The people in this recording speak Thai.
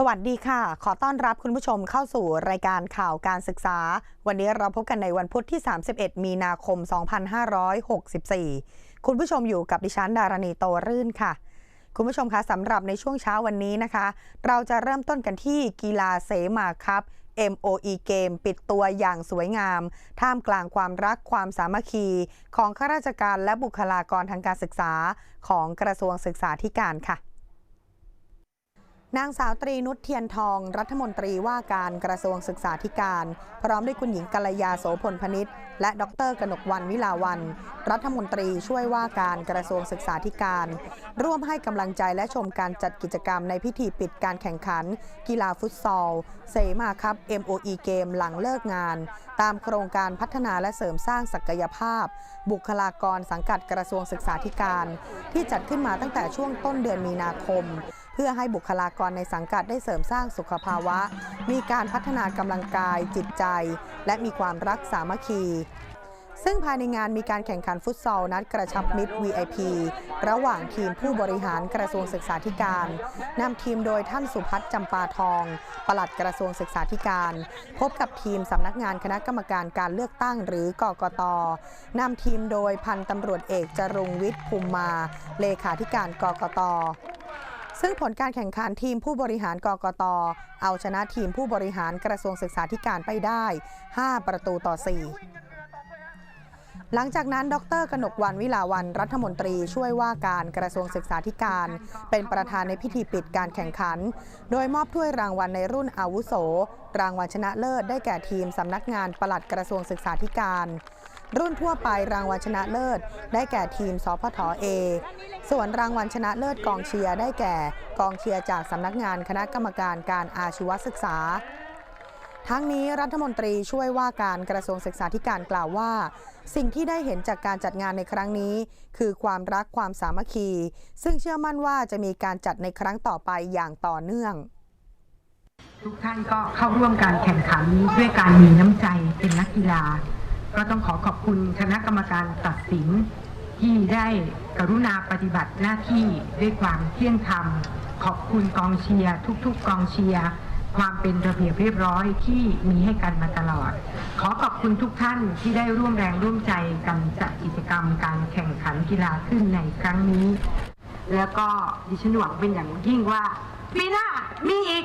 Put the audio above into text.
สวัสดีค่ะ ขอต้อนรับคุณผู้ชมเข้าสู่รายการข่าวการศึกษา วันนี้เราพบกันในวันพุธที่ 31 มีนาคม 2564 คุณผู้ชมอยู่กับดิฉันดารณีโตรื่นค่ะ คุณผู้ชมคะสำหรับในช่วงเช้าวันนี้นะคะ เราจะเริ่มต้นกันที่กีฬาเสมาครับ MOE เกมปิดตัวอย่างสวยงาม ท่ามกลางความรักความสามัคคี ของข้าราชการและบุคลากรทางการศึกษา ของกระทรวงศึกษาธิการค่ะ นางสาวตรีนุชเทียนทอง รัฐมนตรีว่าการกระทรวงศึกษาธิการ พร้อมด้วยคุณหญิงกัลยาโสพลพนิษฐ์และดรกนกวันวิลาวัน รัฐมนตรีช่วยว่าการกระทรวงศึกษาธิการ ร่วมให้กำลังใจและชมการจัดกิจกรรมในพิธีปิดการแข่งขัน กีฬาฟุตซอล เสมาครับ MOE เกมหลังเลิกงาน ตามโครงการพัฒนาและเสริมสร้างศักยภาพ บุคลากรสังกัดกระทรวงศึกษาธิการ ที่จัดขึ้นมาตั้งแต่ช่วงต้นเดือนมีนาคม พื่อให้บุคลากรในสังกัดได้เสริมสร้างสุขภาวะ มีการพัฒนากำลังกายจิตใจ และมีความรักสามัคคีซึ่งภายในงานมีการแข่งขันฟุตซอลนัดกระชับมิตร VIP ระหว่างทีมผู้บริหารกระทรวงศึกษาธิการนำทีมโดยท่านสุพัฒน์จำปาทอง ปลัดกระทรวงศึกษาธิการ พบกับทีมสำนักงานคณะกรรมการการเลือกตั้งหรือกกตนำทีมโดยพันตำรวจเอกจรุงวิทย์ภูมิมา เลขาธิการกกต ซึ่งผลการแข่งขันทีมผู้บริหารกกต เอาชนะทีมผู้บริหารกระทรวงศึกษาธิการไปได้ 5 ประตูต่อ 4 หลังจากนั้น ดร กนกวันวิลาวันรัฐมนตรีช่วยว่าการกระทรวงศึกษาธิการ เป็นประธานในพิธีปิดการแข่งขัน โดยมอบถ้วยรางวัลในรุ่นอาวุโส รางวัลชนะเลิศได้แก่ทีมสำนักงานปลัดกระทรวงศึกษาธิการ รุ่นทั่วไปรางวัลชนะเลิศ ได้แก่ทีมสพทเอ ส่วนรางวัลชนะเลิศกองเชียร์ได้แก่กองเชียร์จากสำนักงานคณะกรรมการการอาชีวศึกษาทั้งนี้รัฐมนตรีช่วยว่าการกระทรวงศึกษาธิการกล่าวว่า สิ่งที่ได้เห็นจากการจัดงานในครั้งนี้ คือความรักความสามัคคี ซึ่งเชื่อมั่นว่าจะมีการจัดในครั้งต่อไปอย่างต่อเนื่อง ทุกท่านก็เข้าร่วมการแข่งขันด้วยการมีน้ำใจเป็นนักกีฬา ก็ต้องขอขอบคุณคณะกรรมการตัดสิน ที่ได้กรุณาปฏิบัติหน้าที่ด้วยความเที่ยงธรรม ขอบคุณกองเชียร์ทุก ๆ กองเชียร์ความเป็นระเบียบเรียบร้อยที่มีให้กันมาตลอด ขอขอบคุณทุกท่านที่ได้ร่วมแรงร่วมใจกันจัดกิจกรรมการแข่งขันกีฬาขึ้นในครั้งนี้ แล้วก็ดิฉันหวังเป็นอย่างยิ่งว่าปีหน้ามีอีก